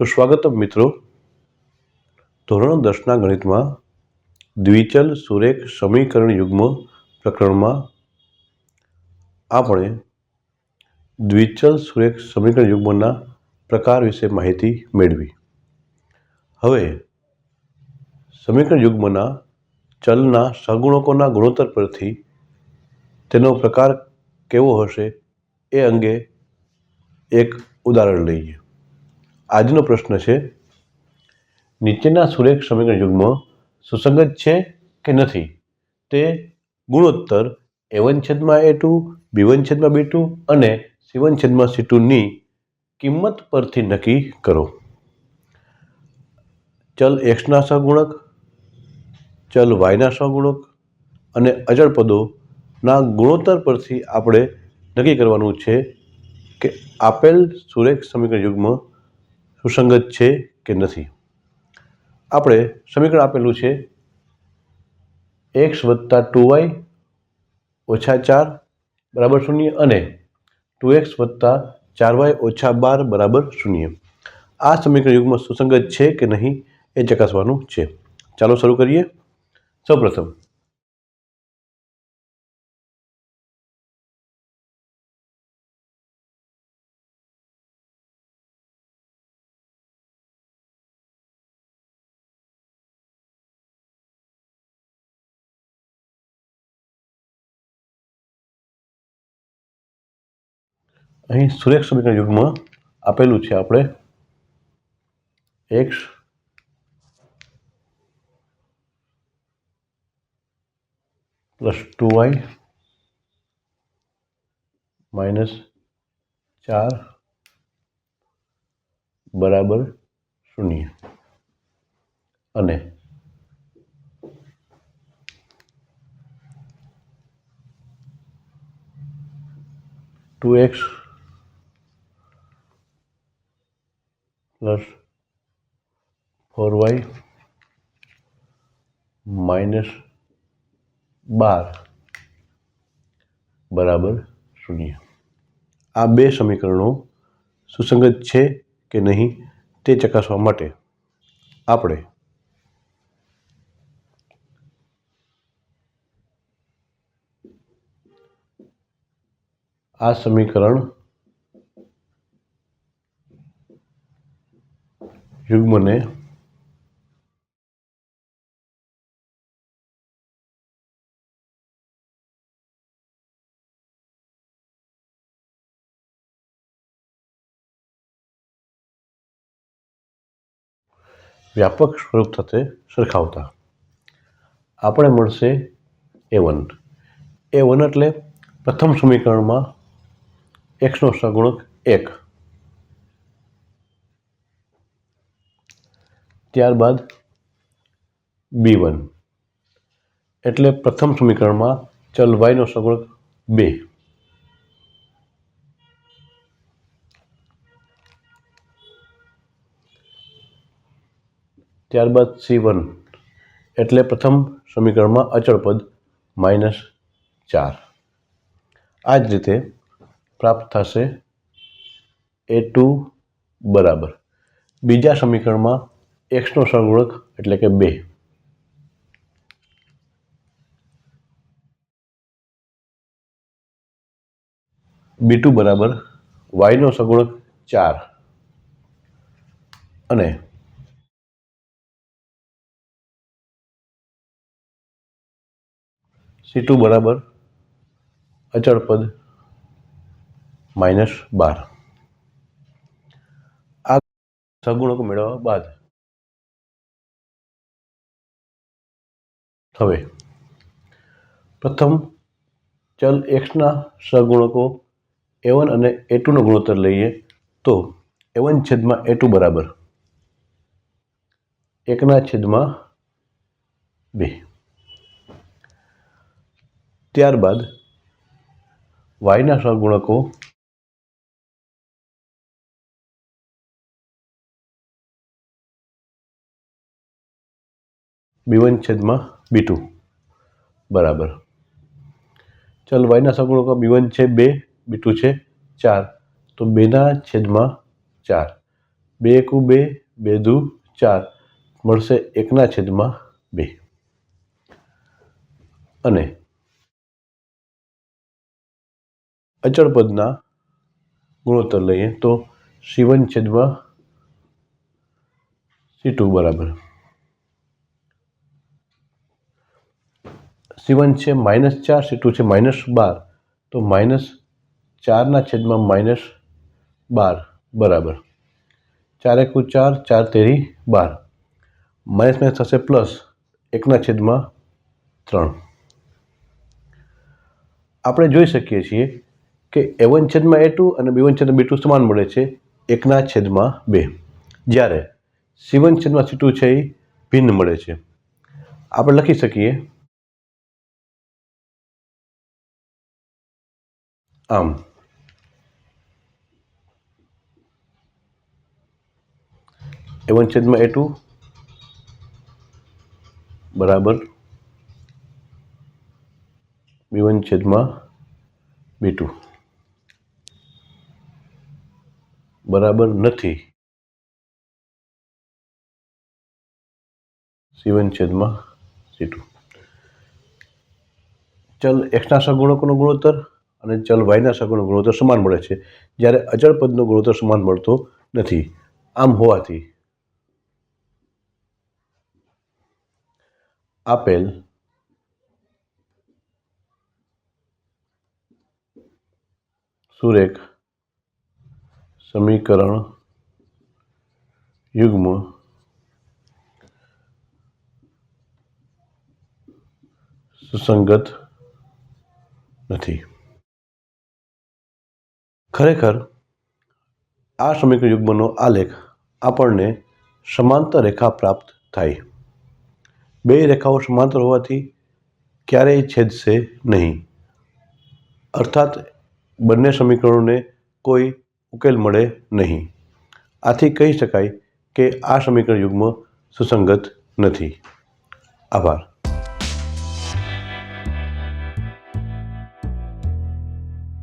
સુસ્વાગતમ મિત્રો. ધોરણ દસના ગણિતમાં દ્વિચલ સુરેખ સમીકરણ યુગ્મ પ્રકરણમાં આપણે દ્વિચલ સુરેખ સમીકરણ યુગ્મના પ્રકાર વિશે માહિતી મેળવી. હવે સમીકરણ યુગ્મના ચલના સગુણકોના ગુણોત્તર પરથી તેનો પ્રકાર કેવો હશે એ અંગે એક ઉદાહરણ લઈએ. આજનો પ્રશ્ન છે, નીચેના સુરેખ સમીકરણ યુગ્મ સુસંગત છે કે નથી? તે ગુણોત્તર એ વન છેદમાં એ ટુ બી વન છેદમાં બી ટુ અને સી વન છેદમાં સી ટુની કિંમત પરથી નક્કી કરો. ચલ એક્સના સહગુણક, ચલ વાયના સહગુણક અને અચળ પદોના ગુણોત્તર પરથી આપણે નક્કી કરવાનું છે કે આપેલ સુરેખ સમીકરણ યુગ્મ સુસંગત છે કે નથી? આપણે સમીકરણ આપેલું છે એક્સ વત્તા ટુ વાય ઓછા ચાર બરાબર શૂન્ય અને ટુ એક્સ વત્તા ચાર વાય ઓછા બાર બરાબર શૂન્ય. આ સમીકરણ યુગમાં સુસંગત છે કે નહીં એ ચકાસવાનું છે. ચાલો શરૂ કરીએ. સૌપ્રથમ અહીં સુરેખ સમીકરણ યુગમાં આપેલું છે આપણે. X plus two Y minus ચાર બરાબર શૂન્ય અને two X plus four Y minus બાર. બરાબર શૂન્ય. આ બે સમીકરણો સુસંગત છે કે નહીં તે ચકાસવા માટે આપણે આ સમીકરણ યુગ્મને વ્યાપક સ્વરૂપ સાથે સરખાવતા. આપણે મળશે એ વન એ વન એટલે પ્રથમ સમીકરણમાં એક્સનો સગુણક એક. ત્યારબાદ બી વન. એટલે પ્રથમ સમીકરણમાં ચલ વાયનો સગવડ બે. ત્યારબાદ સી વન. એટલે પ્રથમ સમીકરણમાં અચળ પદ માઇનસ ચાર. આ જ રીતે પ્રાપ્ત થશે એ ટુ બરાબર. બીજા સમીકરણમાં એક્સનો સહગુણક એટલે કે બે. બી ટુ બરાબર વાયનો સગુણક ચાર. અને સી ટુ બરાબર, અચળ પદ માઇનસ બાર. આ સગુણક મેળવવા બાદ હવે પ્રથમ ચલ એક્સના સહગુણકો એ વન અને એ ટુનો ગુણોત્તર લઈએ તો એ વન છેદમાં એ ટુ બરાબર એકના છેદમાં બે. ત્યારબાદ વાયના સહગુણકો બી વન છેદમાં બી ટુ. બરાબર. ચાલો વાયના સગુણકો બી વન છે બે, બી ટુ છે ચાર. તો બેના છેદમાં ચાર. બે એકુ બે બે દુ ચાર. મળશે એકના છેદમાં બે. અને અચળ પદના ગુણોત્તર લઈએ તો સી વન છેદમાં સી ટુ બરાબર. સી વન છે માઇનસ ચાર સી ટુ છે માઇનસ બાર. તો માઇનસ ચારના છેદમાં માઇનસ બાર. બરાબર. ચાર એકુ ચાર ચાર તેરી બાર. માઇનસ માઇનસ થશે પ્લસ એકના છેદમાં ત્રણ. આપણે જોઈ શકીએ છીએ કે એ વન છેદમાં એ ટુ અને બી વન છેદમાં બી ટુ સમાન મળે છે એકના છેદમાં બે. જ્યારે સી વન છેદમાં સી ટુ છે એ ભિન્ન મળે છે. આપણે લખી શકીએ આમ એ વન છેદમાં એ બરાબર. બી વન છેદમાં બી બરાબર નથી. સી વન છેદમાં સી ટુ ચલ એક્સના સગુણકોનો ગુણોત્તર. અને ચલ વાયના સગુણનો ગુણોત્તર સમાન મળે છે. જ્યારે અચળ પદનો ગુણોત્તર સમાન મળતો નથી. આમ હોવાથી આપેલ સુરેખ સમીકરણ યુગ્મ સુસંગત નથી. ખરેખર આ સમીકરણ યુગ્મનો આલેખ આપણને સમાંતર રેખા પ્રાપ્ત થાય. બે રેખાઓ સમાંતર હોવાથી ક્યારેય છેદશે નહીં. અર્થાત બંને સમીકરણોને કોઈ ઉકેલ મળે નહીં. આથી કહી શકાય કે આ સમીકરણ યુગ્મ સુસંગત નથી. આભાર.